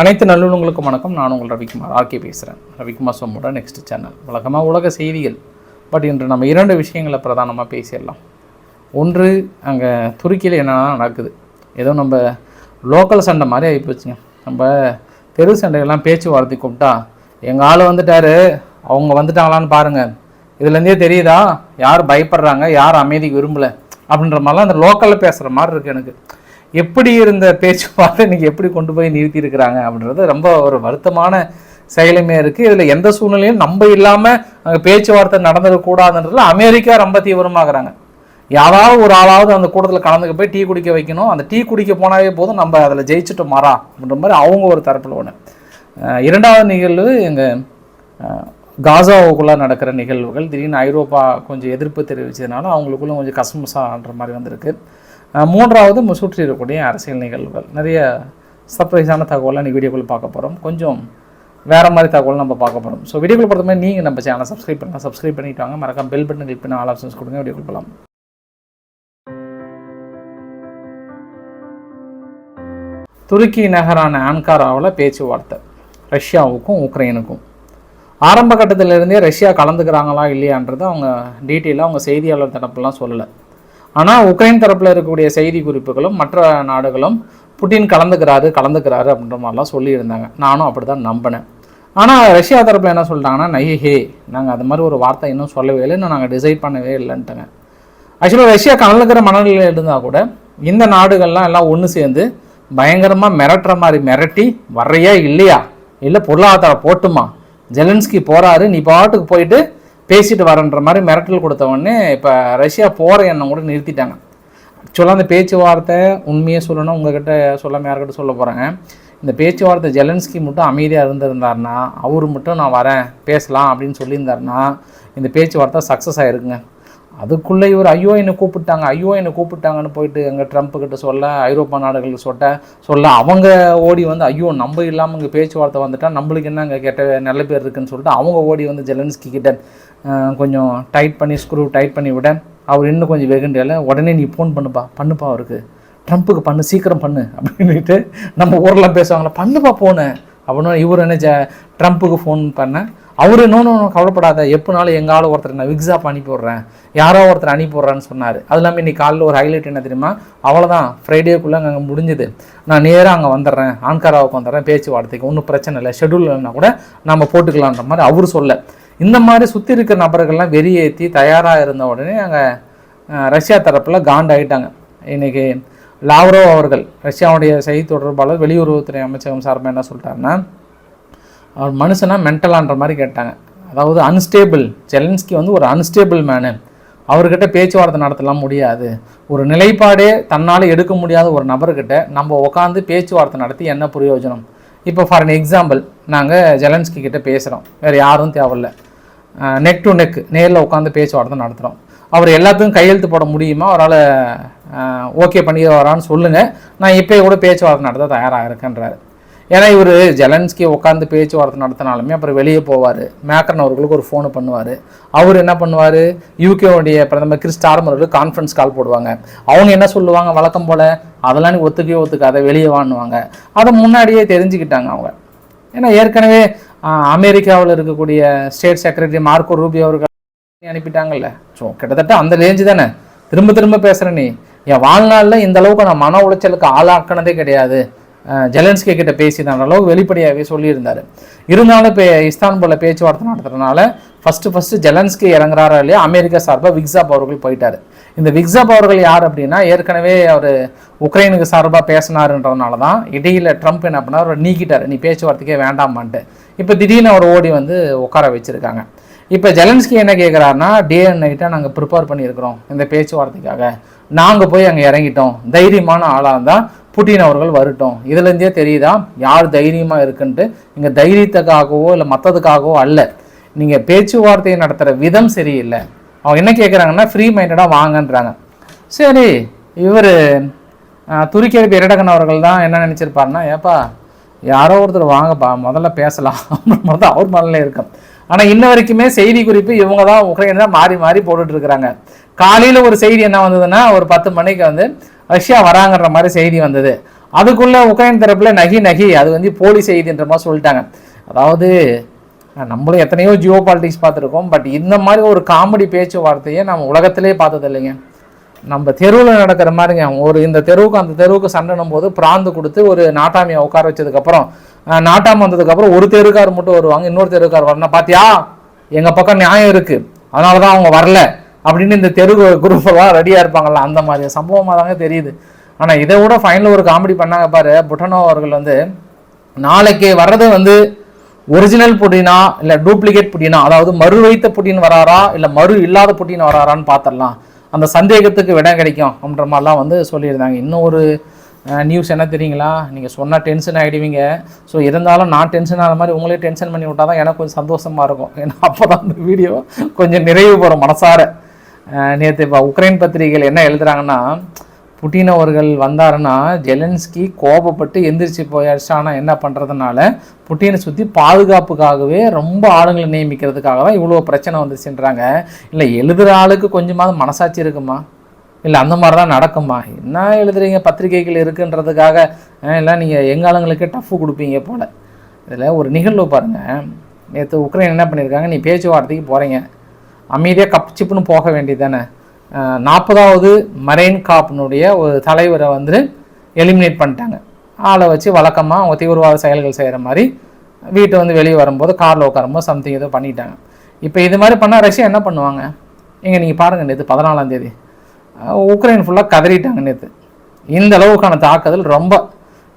அனைத்து நல்லுணங்களுக்கும் வணக்கம். நான் உங்கள் ரவிக்குமார். ஆர்கே பேசுகிறேன் ரவிக்குமார் சோமோட நெக்ஸ்ட் சேனல் வழக்கமாக உலக செய்திகள். பட் இன்று நம்ம இரண்டு விஷயங்களை பிரதானமாக பேசிடலாம். ஒன்று அங்கே துருக்கியில் என்னென்ன நடக்குது? ஏதோ நம்ம லோக்கல் சண்டை மாதிரி ஆகிப்போச்சுங்க நம்ம தெரு சண்டையெல்லாம் பேச்சுவார்த்தை கூப்பிட்டா எங்கள் ஆள் வந்துட்டாரு. அவங்க வந்துட்டாங்களான்னு பாருங்கள் இதுலேருந்தே தெரியுதா? யார் பயப்படுறாங்க? யார் அமைதிக்கு விரும்பலை? அப்படின்ற மாதிரிலாம் அந்த லோக்கலில் பேசுகிற மாதிரி இருக்குது எனக்கு. எப்படி இருந்த பேச்சுவார்த்தை இன்னைக்கு எப்படி கொண்டு போய் நிறுத்தி இருக்கிறாங்க அப்படின்றது ரொம்ப ஒரு வருத்தமான செயலுமே இருக்குது இதில் எந்த சூழ்நிலையும் நம்ம இல்லாமல் அங்கே பேச்சுவார்த்தை நடந்துடக்கூடாதுன்றதுல அமெரிக்கா ரொம்ப தீவிரமாகறாங்க. யாராவது ஒரு ஆளாவது அந்த கூட்டத்தில் கலந்துக்க போய் டீ குடிக்க வைக்கணும். அந்த டீ குடிக்க போனாவே போதும் நம்ம அதில் ஜெயிச்சுட்டு மாறா அப்படின்ற மாதிரி அவங்க ஒரு தரப்பில் ஒன்று இரண்டாவது நிகழ்வு எங்கள் காசாவுக்குள்ளே நடக்கிற நிகழ்வுகள். திடீர்னு ஐரோப்பா கொஞ்சம் எதிர்ப்பு தெரிவித்ததுனால அவங்களுக்குள்ள கொஞ்சம் கசமுசான்ற மாதிரி வந்திருக்கு. மூன்றாவது மு- சுற்றி இருக்கக்கூடிய அரசியல் நிகழ்வுகள். நிறைய சர்ப்ரைஸான தகவலை நீ வீடியோக்குள்ள பார்க்க போகிறோம் கொஞ்சம் வேறு மாதிரி தகவல் நம்ம பார்க்க போகிறோம் ஸோ வீடியோக்குள்ள பொறுத்த மாதிரி நீங்கள் நம்ம சேனலை சப்ஸ்கிரைப் பண்ணலாம் சப்ஸ்கிரைப் பண்ணிட்டு வாங்க. மறக்காம பெல் பட்டன் கிளிக் பண்ணி ஆல் ஆப்ஷன்ஸ் கொடுங்க. வீடியோக்குள்ள போகலாம் துருக்கி நகரான ஆன்காராவில் பேச்சுவார்த்தை. ரஷ்யாவுக்கும் உக்ரைனுக்கும். ஆரம்ப கட்டத்திலிருந்தே ரஷ்யா கலந்துக்கிறாங்களா இல்லையான்றது அவங்க டீட்டெயிலாக அவங்க செய்தியாளர் தரப்புலாம் சொல்லலை. ஆனால் உக்ரைன் தரப்பில் இருக்கக்கூடிய செய்தி குறிப்புகளும் மற்ற நாடுகளும் புட்டின் கலந்துக்கிறாரு கலந்துக்கிறாரு அப்படின்ற மாதிரிலாம் சொல்லியிருந்தாங்க. நானும் அப்படி தான் நம்பினேன். ஆனால் ரஷ்யா தரப்பில் என்ன சொல்லிட்டாங்கன்னா நைஹே நாங்கள் அது மாதிரி ஒரு வார்த்தை இன்னும் சொல்லவே இல்லை இன்னும் நாங்கள் டிசைட் பண்ணவே இல்லைன்ட்டுங்க. ஆக்சுவலாக ரஷ்யா கலந்துக்கிற மனநிலையில் இருந்தால் கூட இந்த நாடுகள்லாம் எல்லாம் ஒன்று சேர்ந்து பயங்கரமாக மிரட்டுற மாதிரி மிரட்டி வர்றையா இல்லையா? இல்லை பொருளாதாரம் போட்டுமா? ஜெலன்ஸ்கி போகிறாரு நீ பாட்டுக்கு போயிட்டு பேசிட்டு வரன்ற மாதிரி மிரட்டல் கொடுத்த உடனே இப்போ ரஷ்யா போகிற எண்ணம் கூட நிறுத்திட்டாங்க. ஆக்சுவலாக அந்த பேச்சுவார்த்தை உண்மையை சொல்லணும் உங்ககிட்ட சொல்லாமல் யார்கிட்ட சொல்ல போகிறாங்க இந்த பேச்சுவார்த்தை ஜெலன்ஸ்கி மட்டும் அமைதியாக இருந்திருந்தாருன்னா அவர் மட்டும் நான் வரேன் பேசலாம் அப்படின்னு சொல்லியிருந்தாருன்னா இந்த பேச்சுவார்த்தை சக்ஸஸ் ஆகிருக்குங்க அதுக்குள்ளே இவர் ஐயோ என்னை கூப்பிட்டாங்க ஐயோ என்னை கூப்பிட்டாங்கன்னு போயிட்டு அங்கே ட்ரம்ப் கிட்ட சொல்ல ஐரோப்பா நாடுகள் சொல்ல சொல்ல அவங்க ஓடி வந்து ஐயோ நம்ம இல்லாமல் இங்கே பேச்சுவார்த்தை வந்துட்டால் நம்மளுக்கு என்ன அங்கே கெட்ட நல்ல பேர் இருக்குன்னு சொல்லிட்டு அவங்க ஓடி வந்து ஜெலன்ஸ்கி கிட்ட கொஞ்சம் டைட் பண்ணி ஸ்க்ரூ டைட் பண்ணி விட அவர் இன்னும் கொஞ்சம் வெகுண்டியால உடனே நீ ஃபோன் பண்ணுப்பா பண்ணுப்பா அவருக்கு. ட்ரம்ப்புக்கு பண்ணு சீக்கிரம் பண்ணு அப்படின்ட்டு நம்ம ஊரெலாம் பேசுவாங்களா பண்ணுப்பா போனேன் அப்படின்னா இவர் என்ன ஜ ட்ரம்ப்புக்கு ஃபோன் பண்ணேன் அவர் இன்னொன்று கவலைப்படாத. எப்போனாலும் எங்காலும் ஒருத்தர் நான் விக்ஸாப் அனுப்பி விட்றேன். யாரோ ஒருத்தர் அனுப்பி விட்றேன்னு சொன்னார். அது இல்லாமல் இன்னைக்கு காலையில் ஒரு ஹைலைட் என்ன தெரியுமா? அவ்வளோதான் ஃப்ரைடேக்குள்ளே அங்கே முடிஞ்சுது. நான் நேராக அங்கே வந்துடுறேன். ஆன்காராவுக்கு வந்துடுறேன். பேச்சுவார்த்தைக்கு. ஒன்றும் பிரச்சனை இல்லை. ஷெடியூல் இல்லைன்னா கூட நம்ம போட்டுக்கலான்ற மாதிரி அவர் சொல்ல. இந்த மாதிரி சுற்றி இருக்கிற நபர்கள்லாம் வெறியேற்றி தயாராக இருந்த உடனே அங்கே ரஷ்யா தரப்பில் காண்டாயிட்டாங்க இன்றைக்கி லாவ்ரோ அவர்கள் ரஷ்யாவுடைய செய்தி தொடர்பாளர் வெளியுறவுத்துறை அமைச்சகம் சார்பாக என்ன சொல்லிட்டாருன்னா அவர் மனுஷனா மென்டலான்ற மாதிரி கேட்டாங்க. அதாவது அன்ஸ்டேபிள் ஜெலன்ஸ்கி வந்து ஒரு அன்ஸ்டேபிள் மேனு அவர்கிட்ட பேச்சுவார்த்தை நடத்தலாம் முடியாது. ஒரு நிலைப்பாடே தன்னால் எடுக்க முடியாத ஒரு நபர்கிட்ட நம்ம உட்காந்து பேச்சுவார்த்தை நடத்தி என்ன பிரயோஜனம்? இப்போ ஃபார் அன் எக்ஸாம்பிள் நாங்கள் ஜெலன்ஸ்கி கிட்டே பேசுகிறோம் வேறு யாரும் தேவையில்ல. நெக் டு நெக் நேரில் உட்காந்து பேச்சுவார்த்தை நடத்துகிறோம் அவர் எல்லாத்துக்கும் கையெழுத்து போட முடியுமா? அவரால் ஓகே பண்ணி வரான்னு சொல்லுங்கள் நான் இப்போ கூட பேச்சுவார்த்தை நடத்த தயாராக இருக்கேன்றாரு. ஏன்னா இவர் ஜெலன்ஸ்கி உட்காந்து பேச்சுவார்த்தை நடத்தினாலுமே அப்புறம் வெளியே போவார். மேக்கரன் அவர்களுக்கு ஒரு ஃபோனு பண்ணுவார். அவர் என்ன பண்ணுவார்? யூகேவுடைய பிரதமர் கிறிஸ் ஸ்டார்மர் அவர்களுக்கு கான்ஃபரன்ஸ் கால் போடுவாங்க. அவங்க என்ன சொல்லுவாங்க? வழக்கம் போல் அதெல்லாம் நீ ஒத்துக்கவே ஒத்துக்காத வெளியே வாங்குவாங்க அதை முன்னாடியே தெரிஞ்சுக்கிட்டாங்க அவங்க. ஏன்னா ஏற்கனவே அமெரிக்காவில் இருக்கக்கூடிய ஸ்டேட் செக்ரட்டரி மார்க்கோ ரூபி அவர்கள் அனுப்பிட்டாங்கல்ல. ஸோ கிட்டத்தட்ட அந்த ரேஞ்சு தானே. திரும்ப திரும்ப பேசுகிற நீ. என் வாழ்நாளில் இந்த அளவுக்கு நான் மன உளைச்சலுக்கு ஆளாக்கினதே கிடையாது. ஜெலன்ஸ்கே கிட்ட பேசின அளவுக்கு வெளிப்படையாகவே சொல்லியிருந்தார். இருந்தாலும் இப்போ இஸ்தான்புல்ல பேச்சுவார்த்தை நடத்துறதுனால ஃபஸ்ட்டு ஃபஸ்ட்டு ஜெலன்ஸ்கி இறங்குறாரா இல்லையா? அமெரிக்கா சார்பாக விக்ஸாப் அவர்கள் போயிட்டார். இந்த விக்ஸாப் அவர்கள் யார் அப்படின்னா ஏற்கனவே அவர் உக்ரைனுக்கு சார்பாக பேசினாருன்றதுனால தான் இடையில ட்ரம்ப் என்ன பண்ணார்? அவர் நீக்கிட்டார். நீ பேச்சுவார்த்தைக்கே வேண்டாமான்ட்டு. இப்போ திடீர்னு அவர் ஓடி வந்து உட்கார வச்சுருக்காங்க. இப்போ ஜெலன்ஸ்கி என்ன கேட்குறாருன்னா டே அண்ட் நைட்டாக நாங்கள் ப்ரிப்பேர் பண்ணியிருக்கிறோம் இந்த பேச்சுவார்த்தைக்காக. நாங்கள் போய் அங்கே இறங்கிட்டோம். தைரியமான ஆளாக இருந்தால் புட்டின் அவர்கள் வரட்டும். இதுலேருந்தே தெரியுதா? யார் தைரியமாக இருக்குன்ட்டு? நீங்கள் தைரியத்துக்காகவோ இல்லை மற்றதுக்காகவோ அல்ல. நீங்கள் பேச்சுவார்த்தையை நடத்துகிற விதம் சரியில்லை. அவங்க என்ன கேட்குறாங்கன்னா ஃப்ரீ மைண்டடாக வாங்கன்றாங்க. சரி இவர் துருக்கிய அரபி இரடகன் அவர்கள் தான் என்ன நினச்சிருப்பாருன்னா ஏப்பா யாரோ ஒருத்தர் வாங்கப்பா முதல்ல பேசலாம். அப்படின்ற தான் அவர் மனநிலை இருக்கும். ஆனால் இன்ன வரைக்குமே செய்தி குறிப்பு இவங்க தான் உக்ரைன் தான் மாறி மாறி போட்டுட்டு இருக்கிறாங்க காலையில் ஒரு செய்தி என்ன வந்ததுன்னா ஒரு பத்து மணிக்கு வந்து ரஷ்யா வராங்கன்ற மாதிரி செய்தி வந்தது. அதுக்குள்ள உக்ரைன் தரப்பில் நகி நகி அது வந்து போலி செய்தின்ற மாதிரி சொல்லிட்டாங்க. அதாவது நம்மளும் எத்தனையோ ஜியோ பாலிட்டிக்ஸ் பார்த்துருக்கோம் பட் இந்த மாதிரி ஒரு காமெடி பேச்சுவார்த்தையை நம்ம உலகத்திலே பார்த்தது இல்லைங்க நம்ம தெருவில் நடக்கிற மாதிரிங்க. ஒரு இந்த தெருவுக்கு அந்த தெருவுக்கு சண்டைனும் போது பிராந்து கொடுத்து ஒரு நாட்டாமியை உட்கார வச்சதுக்கப்புறம் அஹ், நாட்டாம வந்ததுக்கப்புறம் ஒரு தெருக்கார் மட்டும் வருவாங்க. இன்னொரு தெருக்கார் வரணும். பார்த்தியா எங்கள் பக்கம் நியாயம் இருக்குது அதனால தான் அவங்க வரல. அப்படின்னு இந்த தெரு குரூப்பெல்லாம் ரெடியாக இருப்பாங்கள்ல அந்த மாதிரி சம்பவமாக தாங்க தெரியுது. ஆனால் இதை விட ஃபைனல் ஒரு காமெடி பண்ணாங்க பாரு. புட்டனோ அவர்கள் வந்து நாளைக்கு வர்றது வந்து ஒரிஜினல் புட்டினா இல்லை டூப்ளிகேட் புட்டினா அதாவது மறு வைத்த புட்டின் வராரா? இல்லை மறு இல்லாத புட்டின் வராரான்னு பார்த்துடலாம் அந்த சந்தேகத்துக்கு விடம் கிடைக்கும் அப்படின்ற மாதிரிலாம் வந்து சொல்லியிருந்தாங்க. இன்னும் ஒரு நியூஸ் என்ன தெரியுங்களா? நீங்கள் சொன்னால் டென்ஷன் ஆகிடுவீங்க ஸோ இருந்தாலும் நான் டென்ஷன் ஆகிற மாதிரி உங்களே டென்ஷன் பண்ணி விட்டால் தான் எனக்கு கொஞ்சம் சந்தோஷமாக இருக்கும். ஏன்னா அப்போ தான் அந்த வீடியோ கொஞ்சம் நிறைவு பெறும் மனசார. நேற்று இப்போ உக்ரைன் பத்திரிகைகள் என்ன எழுதுகிறாங்கன்னா புட்டின் அவர்கள் வந்தாருன்னா ஜெலன்ஸ்கி கோபப்பட்டு எந்திரிச்சு போயாச்சானா என்ன பண்ணுறதுனால புட்டினை சுற்றி பாதுகாப்புக்காகவே ரொம்ப ஆளுங்களை நியமிக்கிறதுக்காக தான் இவ்வளோ பிரச்சனை வந்துச்சுன்றாங்க. இல்லை எழுதுகிற ஆளுக்கு கொஞ்சமாவது மனசாட்சி இருக்குமா? இல்லை அந்த மாதிரி தான் நடக்குமா? என்ன எழுதுறீங்க? பத்திரிகைகள் இருக்குன்றதுக்காக எல்லாம் நீங்கள் எங்கள் ஆளுங்களுக்கு டஃப்பு கொடுப்பீங்க போல். இதில் ஒரு நிகழ்வு பாருங்கள் நேற்று உக்ரைன் என்ன பண்ணியிருக்காங்க? நீ பேச்சுவார்த்தைக்கு போகிறீங்க அமைதியாக கப் சிப்புன்னு போக வேண்டியது தானே. நாற்பதாவது மரைன் காப்பினுடைய ஒரு தலைவரை வந்து எலிமினேட் பண்ணிட்டாங்க. ஆளை வச்சு வழக்கமாக அவங்க தீவிரவாத செயல்கள் செய்கிற மாதிரி வீட்டை வந்து வெளியே வரும்போது காரில் உட்காரும்போது சம்திங் ஏதோ பண்ணிட்டாங்க. இப்போ இது மாதிரி பண்ணால் ரஷ்யா என்ன பண்ணுவாங்க? இங்கே நீங்கள் பாருங்கள் நேற்று பதினாலாம் தேதி. உக்ரைன் ஃபுல்லாக கதறிட்டாங்க நேற்று இந்த அளவுக்கான தாக்குதல் ரொம்ப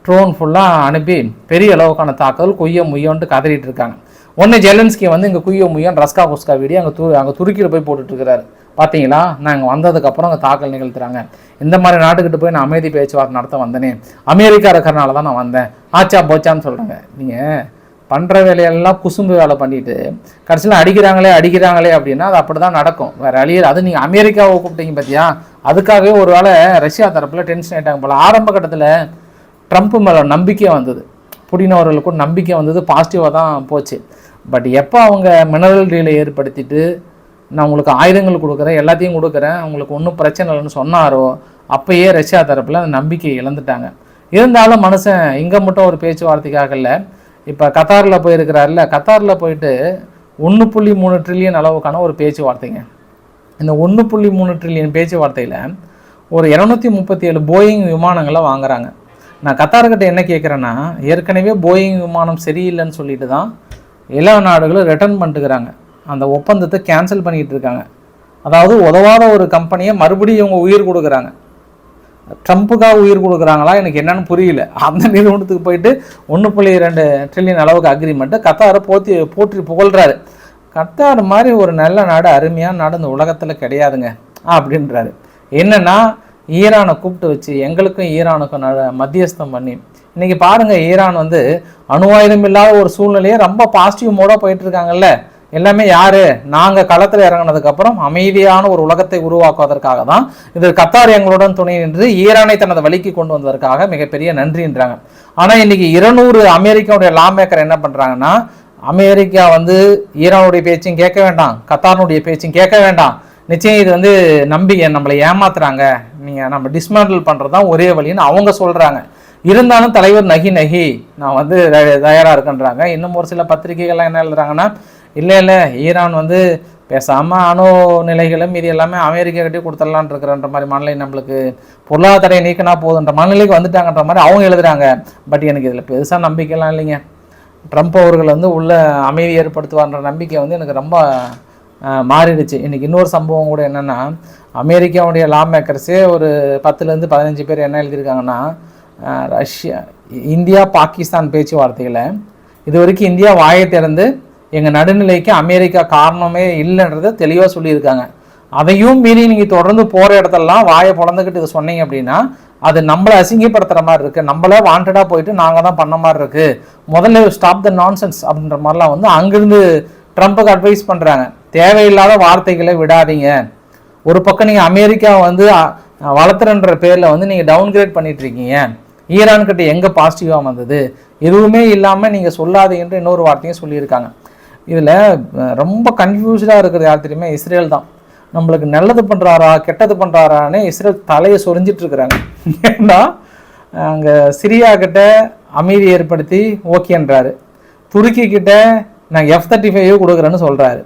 ட்ரோன் ஃபுல்லாக அனுப்பி பெரிய அளவுக்கான தாக்குதல் குய்ய முய்யோன்ட்டு கதறிட்டு இருக்காங்க. ஒன்று ஜெலன்ஸ்கி வந்து இங்கே குய்ய முய்யோன் ரஸ்கா குஸ்கா வீடியோ அங்கே து அங்கே துருக்கியில் போய் போட்டுட்ருக்கிறாரு பார்த்தீங்களா நாங்கள் வந்ததுக்கப்புறம் அங்கே தாக்கல் நிகழ்த்துறாங்க. இந்த மாதிரி நாட்டுக்கிட்ட போய் நான் அமைதி பேச்சுவார்த்தை நடத்த வந்தேனே. அமெரிக்கா இருக்கிறனால தான் நான் வந்தேன். ஆச்சா போச்சான்னு சொல்கிறாங்க நீங்கள் பண்ணுற வேலையெல்லாம் குசும்பு வேலை பண்ணிட்டு கடைசியில் அடிக்கிறாங்களே அடிக்கிறாங்களே அப்படின்னா அது அப்படி தான் நடக்கும். வேறு அழியர் அது நீங்கள் அமெரிக்காவை கூப்பிட்டீங்க பார்த்தியா அதுக்காகவே ஒரு வேளை ரஷ்யா தரப்பில் டென்ஷன் ஆகிட்டாங்க போல். ஆரம்ப கட்டத்தில் ட்ரம்ப் மேலே நம்பிக்கை வந்தது. புடினவர்களுக்கும் நம்பிக்கை வந்தது. பாசிட்டிவாக தான் போச்சு. பட் எப்போ அவங்க மினரல் டீலை ஏற்படுத்திட்டு நான் உங்களுக்கு ஆயுதங்கள் கொடுக்குறேன் எல்லாத்தையும் கொடுக்குறேன். உங்களுக்கு ஒன்றும் பிரச்சனை இல்லைன்னு சொன்னாரோ அப்பயே ரஷ்யா தரப்பில் அந்த நம்பிக்கை இழந்துட்டாங்க. இருந்தாலும் மனுஷன் இங்கே மட்டும் ஒரு பேச்சுவார்த்தைக்காக இல்லை. இப்போ கத்தாரில் போயிருக்கிறாருல கத்தாரில் போயிட்டு ஒன்று புள்ளி மூணு ட்ரில்லியன் அளவுக்கான ஒரு பேச்சுவார்த்தைங்க. இந்த ஒன்று புள்ளி மூணு ட்ரில்லியன் பேச்சுவார்த்தையில் ஒரு இரநூத்தி முப்பத்தி ஏழு போயிங் விமானங்களை வாங்குறாங்க. நான் கத்தார்கிட்ட என்ன கேட்குறேன்னா ஏற்கனவே போயிங் விமானம் சரியில்லைன்னு சொல்லிட்டு தான் எல்லா நாடுகளும் ரிட்டர்ன் பண்ணிட்டுக்கிறாங்க. அந்த ஒப்பந்தத்தை கேன்சல் பண்ணிகிட்டு இருக்காங்க. அதாவது உதவாத ஒரு கம்பெனியை மறுபடியும் இவங்க உயிர் கொடுக்குறாங்க. ட்ரம்ப்புக்காக உயிர் கொடுக்குறாங்களா? எனக்கு என்னன்னு புரியல. அந்த நிறுவனத்துக்கு போயிட்டு ஒன்று புள்ளி ரெண்டு ட்ரில்லியன் அளவுக்கு அக்ரிமெண்ட்டு கத்தாரை போத்தி போற்றி புகழ்கிறாரு கத்தார் மாதிரி ஒரு நல்ல நாடு அருமையான நாடு இந்த உலகத்தில் கிடையாதுங்க அப்படின்றாரு. என்னென்னா ஈரானை கூப்பிட்டு வச்சு எங்களுக்கும் ஈரானுக்கும் நட மத்தியஸ்தம் பண்ணி இன்றைக்கி பாருங்க ஈரான் வந்து அணு இல்லாத ஒரு சூழ்நிலையே ரொம்ப பாசிட்டிவ் மோடாக போயிட்டுருக்காங்கல்ல எல்லாமே யாரு? நாங்கள் களத்தில் இறங்கினதுக்கப்புறம் அமைதியான ஒரு உலகத்தை உருவாக்குவதற்காக தான் இதில் கத்தார் எங்களுடன் துணை நின்று ஈரானை தனது வழிக்கு கொண்டு வந்ததற்காக மிகப்பெரிய நன்றின்றாங்க ஆனால் இன்னைக்கு இருநூறு அமெரிக்காவுடைய லா மேக்கர் என்ன பண்ணுறாங்கன்னா அமெரிக்கா வந்து ஈரானுடைய பேச்சும் கேட்க வேண்டாம் கத்தாருடைய பேச்சும் கேட்க வேண்டாம். நிச்சயம் இது வந்து நம்பி நம்மளை ஏமாத்துறாங்க. நீங்கள் நம்ம டிஸ்மேண்டில் பண்ணுறது தான் ஒரே வழின்னு அவங்க சொல்கிறாங்க இருந்தாலும் தலைவர் நகி நகி நான் வந்து தயாராக இருக்கேன்றாங்க. இன்னும் ஒரு சில பத்திரிகைகள்லாம் என்ன எழுதுறாங்கன்னா இல்லை இல்லை ஈரான் வந்து பேசாமல் அணு நிலைகளும் இது எல்லாமே அமெரிக்கா கிட்டே கொடுத்துடலான் இருக்கிறன்ற மாதிரி மனநிலை நம்மளுக்கு பொருளாதார நீக்கினா போதுன்ற மனநிலைக்கு வந்துட்டாங்கன்ற மாதிரி அவங்க எழுதுறாங்க. பட் எனக்கு இதில் பெருசாக நம்பிக்கைலாம் இல்லைங்க. ட்ரம்ப் அவர்கள் வந்து உள்ள அமைதி ஏற்படுத்துவார்ன்ற நம்பிக்கை வந்து எனக்கு ரொம்ப மாறிடுச்சு. இன்றைக்கி இன்னொரு சம்பவம் கூட என்னென்னா அமெரிக்காவுடைய லா மேக்கர்ஸே ஒரு பத்துலேருந்து பதினஞ்சு பேர் என்ன எழுதியிருக்காங்கன்னா ரஷ்யா இந்தியா பாகிஸ்தான் பேச்சுவார்த்தைகளை இது வரைக்கும் இந்தியா வாயை திறந்து எங்கள் நடுநிலைக்கு அமெரிக்கா காரணமே இல்லைன்றதை தெளிவாக சொல்லியிருக்காங்க. அதையும் மீறி நீங்கள் தொடர்ந்து போகிற இடத்தெல்லாம் வாயை பிறந்துக்கிட்டு சொன்னீங்க அப்படின்னா அது நம்மளை அசிங்கப்படுத்துகிற மாதிரி இருக்குது நம்மளே வாண்டடாக போயிட்டு நாங்கள் தான் பண்ண மாதிரி இருக்குது முதல்ல ஸ்டாப் த நான்சென்ஸ் அப்படின்ற மாதிரிலாம் வந்து அங்கேருந்து ட்ரம்ப்புக்கு அட்வைஸ் பண்ணுறாங்க தேவையில்லாத வார்த்தைகளை விடாதீங்க. ஒரு பக்கம் நீங்கள் அமெரிக்கா வந்து வளர்த்துறன்ற பேரில் வந்து நீங்கள் டவுன்கிரேட் பண்ணிகிட்ருக்கீங்க ஈரான்கிட்ட எங்கே பாசிட்டிவாக வந்தது? எதுவுமே இல்லாமல் நீங்கள் சொல்லாதீங்கன்ற இன்னொரு வார்த்தையும் சொல்லியிருக்காங்க. இதில் ரொம்ப கன்ஃபியூஸ்டாக இருக்கிறது யார் தெரியுமே? இஸ்ரேல் தான். நம்மளுக்கு நல்லது பண்ணுறாரா கெட்டது பண்ணுறாரான்னு இஸ்ரேல் தலையை சொரிஞ்சிட்டு இருக்கிறாங்க. ஏன்னா அங்கே சிரியா கிட்ட அமைதி ஏற்படுத்தி ஓகேன்றாரு துருக்கி கிட்ட நான் எஃப் தேர்ட்டி ஃபைவ் கொடுக்குறேன்னு சொல்கிறாரு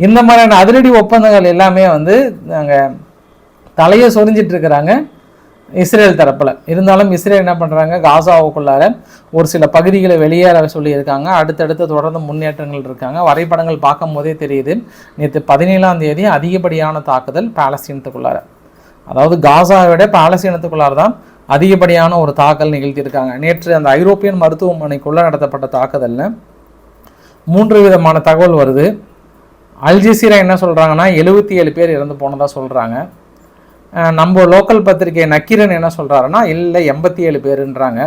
இந்த மாதிரியான அதிரடி ஒப்பந்தங்கள் எல்லாமே வந்து நாங்கள் தலையை சொரிஞ்சிட்டு இருக்கிறாங்க. இஸ்ரேல் தரப்பில். இருந்தாலும் இஸ்ரேல் என்ன பண்ணுறாங்க காசாவுக்குள்ளார ஒரு சில பகுதிகளை வெளியேற சொல்லியிருக்காங்க. அடுத்தடுத்து தொடர்ந்து முன்னேற்றங்கள் இருக்காங்க. வரைபடங்கள் பார்க்கும் போதே தெரியுது. நேற்று பதினேழாம் தேதி அதிகப்படியான தாக்குதல் பாலஸ்தீனத்துக்குள்ளார. அதாவது காசாவை விட பாலஸ்தீனத்துக்குள்ளார தான் அதிகப்படியான ஒரு தாக்கல் நிகழ்த்தியிருக்காங்க. நேற்று அந்த ஐரோப்பியன் மருத்துவமனைக்குள்ளே நடத்தப்பட்ட தாக்குதலில் மூன்று விதமான தகவல் வருது. அல்ஜசீரா என்ன சொல்கிறாங்கன்னா எழுபத்தி ஏழு பேர் இறந்து போனதாக சொல்கிறாங்க நம்ம லோக்கல் பத்திரிகை நக்கீரன் என்ன சொல்கிறாருன்னா இல்லை எண்பத்தி ஏழு பேருன்றாங்க.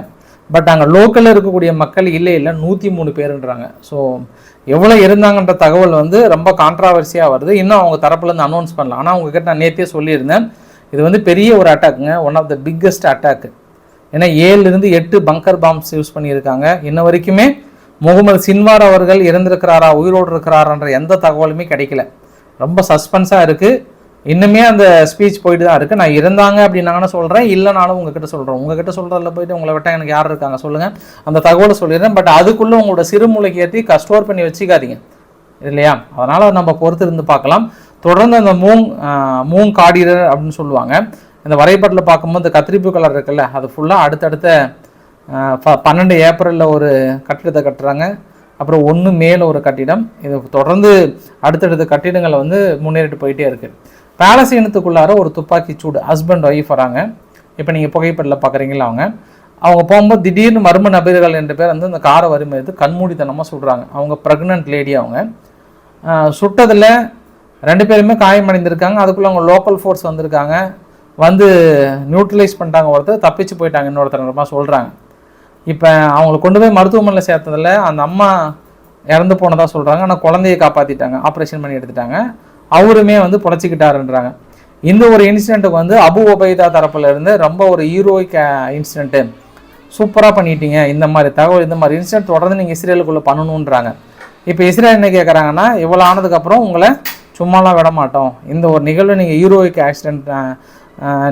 பட் அங்கே லோக்கலில் இருக்கக்கூடிய மக்கள் இல்லை இல்லை நூற்றி மூணு பேருன்றாங்க. ஸோ எவ்வளோ இருந்தாங்கன்ற தகவல் வந்து ரொம்ப கான்ட்ராவர்சியாக வருது. இன்னும் அவங்க தரப்புலேருந்து அனௌன்ஸ் பண்ணலாம் ஆனால் அவங்கக்கிட்ட நான் நேற்றே சொல்லியிருந்தேன். இது வந்து பெரிய ஒரு அட்டாக்குங்க one of the biggest attack ஏன்னா ஏழுலேருந்து எட்டு பங்கர் பாம்ஸ் யூஸ் பண்ணியிருக்காங்க. இன்ன வரைக்குமே முகமது சின்வார் அவர்கள் இறந்திருக்கிறாரா உயிரோடு இருக்கிறாரான்ற எந்த தகவலுமே கிடைக்கல. ரொம்ப சஸ்பென்ஸாக இருக்குது இன்னுமே அந்த ஸ்பீச் போயிட்டு தான் இருக்குது நான் இருந்தாங்க அப்படின்னு சொல்கிறேன் இல்லைனாலும் உங்ககிட்ட சொல்கிறேன் உங்ககிட்ட சொல்கிறதுல போயிட்டு உங்களை விட்டால் எனக்கு யார் இருக்காங்க சொல்லுங்கள் அந்த தகவலை சொல்லிடுறேன். பட் அதுக்குள்ளே உங்களோட சிறுமூலைக்கு ஏற்றி ஸ்டோர் பண்ணி வச்சுக்காதீங்க. இல்லையா? அதனால் நம்ம பொறுத்து இருந்து பார்க்கலாம். தொடர்ந்து அந்த மூங் மூங் காடீரர் அப்படின்னு சொல்லுவாங்க. இந்த வரைபடத்தில் பார்க்கும்போது இந்த கத்திரிப்பு கலர் இருக்குல்ல அது ஃபுல்லாக அடுத்தடுத்த பன்னெண்டு ஏப்ரலில் ஒரு கட்டிடத்தை கட்டுறாங்க. அப்புறம் ஒன்று மேலே ஒரு கட்டிடம். இது தொடர்ந்து அடுத்தடுத்த கட்டிடங்களை வந்து முன்னேறிட்டு போயிட்டே இருக்குது பேலசீனத்துக்குள்ளார ஒரு துப்பாக்கி சூடு ஹஸ்பண்ட் ஒய்ஃப் வராங்க. இப்போ நீங்கள் புகைப்படத்தில் பார்க்குறீங்களா அவங்க? அவங்க போகும்போது திடீர்னு மர்ம நபர்கள் என்ற பேர் வந்து அந்த காரை வரும்போது கண்மூடித்தனமாக சுடுறாங்க. அவங்க ப்ரெக்னென்ட் லேடி அவங்க. சுட்டதில் ரெண்டு பேருமே காயமடைந்திருக்காங்க அதுக்குள்ளே அவங்க லோக்கல் ஃபோர்ஸ் வந்திருக்காங்க. வந்து நியூட்ரலைஸ் பண்ணிட்டாங்க ஒருத்தர் தப்பிச்சு போயிட்டாங்க இன்னொருத்தர் சொல்கிறாங்க இப்போ அவங்கள கொண்டு போய் மருத்துவமனையில் சேர்த்ததில் அந்த அம்மா இறந்து போனதாக சொல்கிறாங்க ஆனால் குழந்தையை காப்பாற்றிட்டாங்க ஆப்ரேஷன் பண்ணி எடுத்துட்டாங்க. அவருமே வந்து புடச்சிக்கிட்டாருன்றாங்க. இந்த ஒரு இன்சிடெண்ட்டுக்கு வந்து அபு ஒபைதா தரப்புல இருந்து ரொம்ப ஒரு ஹீரோயிக் இன்சிடென்ட்டு சூப்பராக பண்ணிட்டீங்க. இந்த மாதிரி தகவல் இந்த மாதிரி இன்சிடென்ட் தொடர்ந்து நீங்கள் இஸ்ரேலுக்குள்ளே பண்ணணுன்றாங்க. இப்போ இஸ்ரேல் என்ன கேட்குறாங்கன்னா இவ்வளோ ஆனதுக்கப்புறம் உங்களை சும்மாலாம் விட மாட்டோம். இந்த ஒரு நிகழ்வு நீங்கள் ஹீரோயிக் ஆக்சிடென்ட்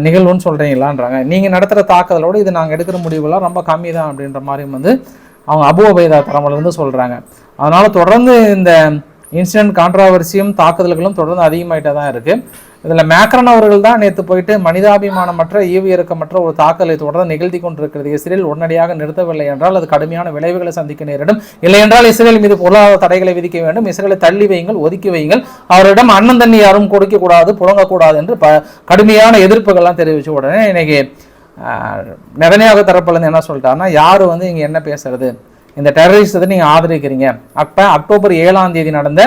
நிகழ்வுன்னு சொல்கிறீங்களான்றாங்க நீங்கள் நடத்துகிற தாக்குதலோடு இது நாங்கள் எடுக்கிற முடிவுலாம் ரொம்ப கம்மி தான் அப்படின்ற மாதிரியும் வந்து அவங்க அபு ஒபைதா தரமுலேருந்து சொல்கிறாங்க அதனால் தொடர்ந்து இந்த இன்சிடென்ட் கான்ட்ராவர்சியும் தாக்குதல்களும் தொடர்ந்து அதிகமாகிட்டே தான் இருக்குது இதில் மேக்ரன் அவர்கள் தான் நேற்று போயிட்டு மனிதாபிமானமற்ற ஈவு இறக்கமற்ற ஒரு தாக்கலை தொடர்ந்து நிகழ்த்தி கொண்டிருக்கிறது. இஸ்ரேல் உடனடியாக நிறுத்தவில்லை என்றால் அது கடுமையான விளைவுகளை சந்திக்க நேரிடும். இல்லை என்றால் இஸ்ரேல் மீது பொருளாதார தடைகளை விதிக்க வேண்டும். இஸ்ரேலை தள்ளி வையுங்கள் ஒதுக்கி வையுங்கள். அவரிடம் அண்ணன் தண்ணி யாரும் கொடுக்கக்கூடாது புழங்கக்கூடாது என்று ப கடுமையான எதிர்ப்புகள்லாம் தெரிவித்த உடனே இன்னைக்கு நிறனையாக தரப்புலேருந்து என்ன சொல்லிட்டாருன்னா யார் வந்து இங்கே என்ன பேசுறது? இந்த டெரரிசத்தை நீங்கள் ஆதரிக்கிறீங்க. அப்போ அக்டோபர் ஏழாம் தேதி நடந்த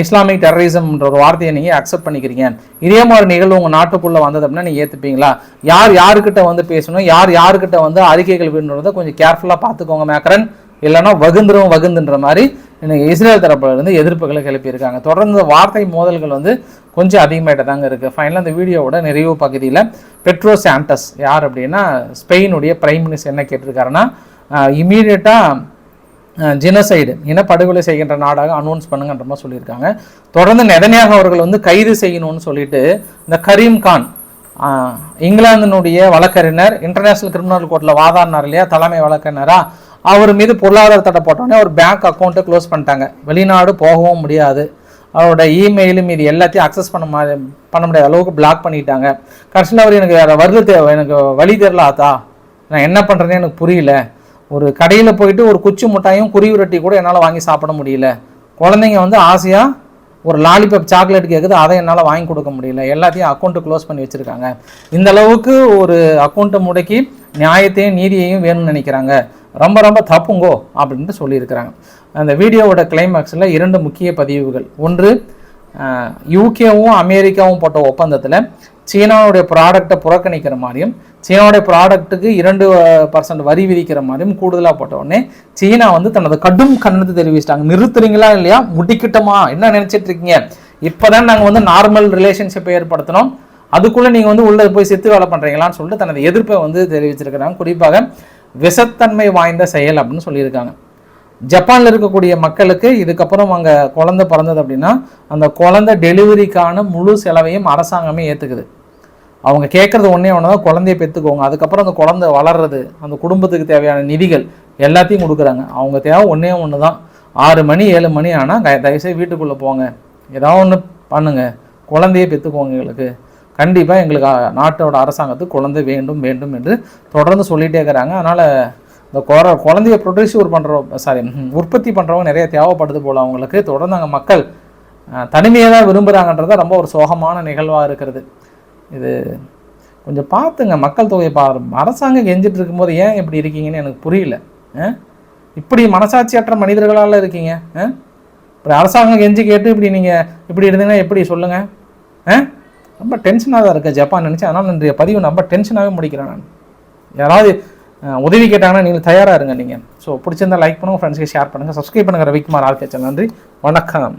இஸ்லாமிக் டெரரிசம்ன்ற ஒரு வார்த்தையை நீங்கள் அக்செப்ட் பண்ணிக்கிறீங்க. இதே மாதிரி நிகழ்வு உங்கள் நாட்டுக்குள்ளே வந்தது அப்படின்னா நீங்கள் ஏற்றுப்பீங்களா யார் யாருக்கிட்ட வந்து பேசணும்? யார் யாருக்கிட்ட வந்து அறிக்கைகள் வேணுன்றதை கொஞ்சம் கேர்ஃபுல்லாக பார்த்துக்கோங்க மேக்கரன். இல்லைன்னா வகுந்துரும் வகுந்துன்ற மாதிரி இன்னைக்கு இஸ்ரேல் தரப்புலேருந்து எதிர்ப்புகளை கிளப்பியிருக்காங்க. தொடர்ந்து வார்த்தை மோதல்கள் வந்து கொஞ்சம் அதிகமாகிட்ட தாங்க இருக்குது ஃபைனலாக இந்த வீடியோவோட நிறைவு பகுதியில் பெட்ரோ சாண்டஸ் யார் அப்படின்னா ஸ்பெயினுடைய பிரைம் மினிஸ்டர் என்ன கேட்டிருக்காருன்னா இமீடியட்டாக ஜினசைடு இனப்படுகொலை செய்கின்ற நாடாக அனௌன்ஸ் பண்ணுங்கன்ற மாதிரி சொல்லியிருக்காங்க. தொடர்ந்து நெதனியாக அவர்கள் வந்து கைது செய்யணும்னு சொல்லிட்டு இந்த கரீம் கான் இங்கிலாந்தினுடைய வழக்கறிஞர் இன்டர்நேஷனல் கிரிமினல் கோர்ட்டில் வாதாடினார் இல்லையா தலைமை வழக்கறிஞரா அவர் மீது பொருளாதார தடை போட்டோன்னே ஒரு பேங்க் அக்கௌண்ட்டை க்ளோஸ் பண்ணிட்டாங்க. வெளிநாடு போகவும் முடியாது. அவரோட இமெயிலும் இது எல்லாத்தையும் அக்சஸ் பண்ண மாதிரி பண்ண முடியாத அளவுக்கு பிளாக் பண்ணிட்டாங்க. கடைசியில் அவர் எனக்கு வேறு வருது தேவை எனக்கு வழி தெரில ஆத்தா. நான் என்ன பண்ணுறேன்னு எனக்கு புரியல. ஒரு கடையில் போயிட்டு ஒரு குச்சி மிட்டாயும் குருவி ரொட்டி கூட என்னால் வாங்கி சாப்பிட முடியல. குழந்தைங்க வந்து ஆசையாக ஒரு லாலிபப் சாக்லேட் கேட்குது அதை என்னால் வாங்கி கொடுக்க முடியல. எல்லாத்தையும் அக்கௌண்ட்டு க்ளோஸ் பண்ணி வச்சுருக்காங்க. இந்த அளவுக்கு ஒரு அக்கௌண்ட்டை முடக்கி நியாயத்தையும் நீதியையும் வேணும்னு நினைக்கிறாங்க. ரொம்ப ரொம்ப தப்புங்கோ அப்படின்ட்டு சொல்லியிருக்கிறாங்க. அந்த வீடியோவோட கிளைமேக்ஸில் இரண்டு முக்கிய பதிவுகள். ஒன்று யூகேவும் அமெரிக்காவும் போட்ட ஒப்பந்தத்தில் சீனாவுடைய ப்ராடக்டை புறக்கணிக்கிற மாதிரியும் சீனாவுடைய ப்ராடக்ட்டுக்கு இரண்டு பர்சன்ட் வரி விதிக்கிற மாதிரியும் கூடுதலாக போட்ட உடனே சீனா வந்து தனது கடும் கண்ணத்தை தெரிவிச்சிட்டாங்க. நிறுத்துறீங்களா இல்லையா? முடிக்கிட்டோமா? என்ன நினச்சிட்டு இருக்கீங்க? இப்போதான் நாங்கள் வந்து நார்மல் ரிலேஷன்ஷிப்பை ஏற்படுத்தினோம். அதுக்குள்ளே நீங்கள் வந்து உள்ளே போய் செத்து வேலை பண்ணுறீங்களான்னு சொல்லிட்டு தனது எதிர்ப்பை வந்து தெரிவிச்சிருக்கிறாங்க. குறிப்பாக விஷத்தன்மை வாய்ந்த செயல் அப்படின்னு சொல்லியிருக்காங்க. ஜப்பானில் இருக்கக்கூடிய மக்களுக்கு இதுக்கப்புறம் அங்கே குழந்தை பிறந்தது அப்படின்னா அந்த குழந்தை டெலிவரிக்கான முழு செலவையும் அரசாங்கமே ஏற்றுக்குது அவங்க கேட்குறது ஒன்றே ஒன்று தான் குழந்தைய பெற்றுக்கோங்க அதுக்கப்புறம் அந்த குழந்தை வளர்றது அந்த குடும்பத்துக்கு தேவையான நிதிகள் எல்லாத்தையும் கொடுக்குறாங்க. அவங்க தேவை ஒன்றே ஒன்று தான் ஆறு மணி ஏழு மணி ஆனால் தயவுசெய்து வீட்டுக்குள்ளே போங்க. ஏதாவது ஒன்று பண்ணுங்கள் குழந்தைய பெற்றுக்கோங்க எங்களுக்கு. கண்டிப்பாக எங்களுக்கு நாட்டோட அரசாங்கத்துக்கு குழந்தை வேண்டும் வேண்டும் என்று தொடர்ந்து சொல்லிகிட்டே இருக்கிறாங்க. அதனால் இந்த குற குழந்தைய ப்ரொடியூசர் பண்ணுற சாரி உற்பத்தி பண்ணுறவங்க நிறைய தேவைப்படுது போல் அவங்களுக்கு. தொடர்ந்து அங்கே மக்கள் அஹ், தனிமையை தான் விரும்புகிறாங்கன்றத ரொம்ப ஒரு சோகமான நிகழ்வாக இருக்கிறது. இது கொஞ்சம் பார்த்துங்க மக்கள் தொகையை பா அரசாங்கம் கெஞ்சிட்டு இருக்கும்போது ஏன் இப்படி இருக்கீங்கன்னு எனக்கு புரியல. இப்படி மனசாட்சியற்ற மனிதர்களால் இருக்கீங்க. அஹ்? இப்படி அரசாங்கம் கெஞ்சி கேட்டு இப்படி நீங்கள் இப்படி இருந்தீங்கன்னா எப்படி சொல்லுங்கள் ஆ? ரொம்ப டென்ஷனாக தான் இருக்குது ஜப்பான் நினச்சி. அதனால் இன்றைய பதிவு ரொம்ப டென்ஷனாகவே முடிக்கிறேன் நான். யாராவது உதவி கேட்டாங்கன்னா நீங்கள் தயாராக இருங்க நீங்கள் ஸோ பிடிச்சிருந்தா லைக் பண்ணுங்கள் ஃப்ரெண்ட்ஸ்க்கு ஷேர் பண்ணுங்கள் சப்ஸ்கிரைப் பண்ணுங்கள் ரவிக்குமார் ஆர்கேச்சல் நன்றி. வணக்கம்.